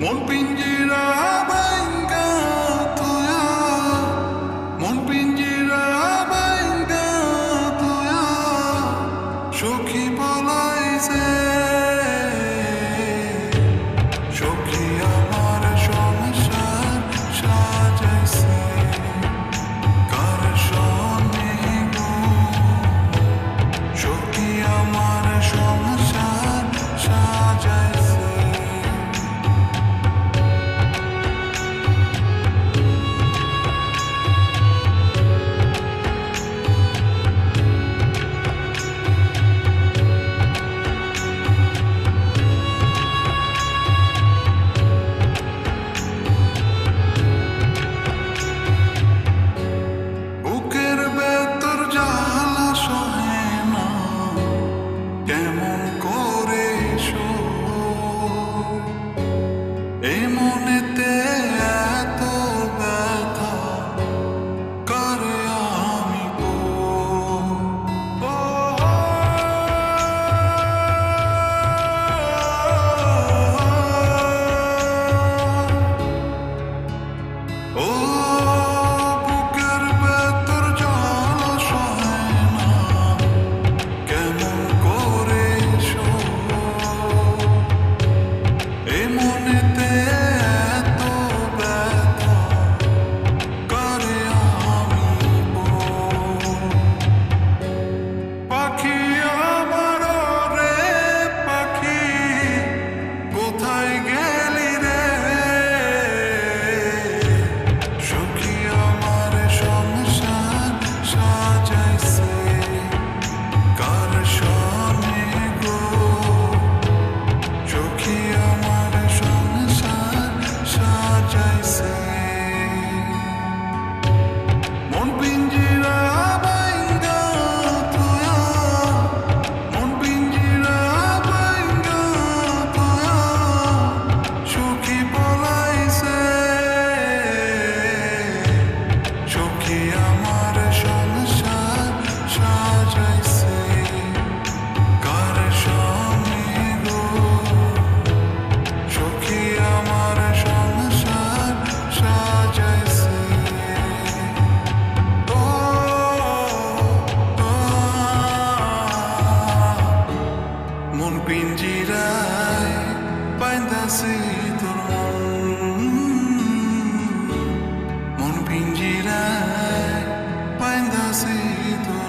মন পিঞ্জিরা বাইঙ্গা তুয়া। মন পিঞ্জিরা বাইঙ্গা তুয়া। সখী বলাইছে এমনেতে parasita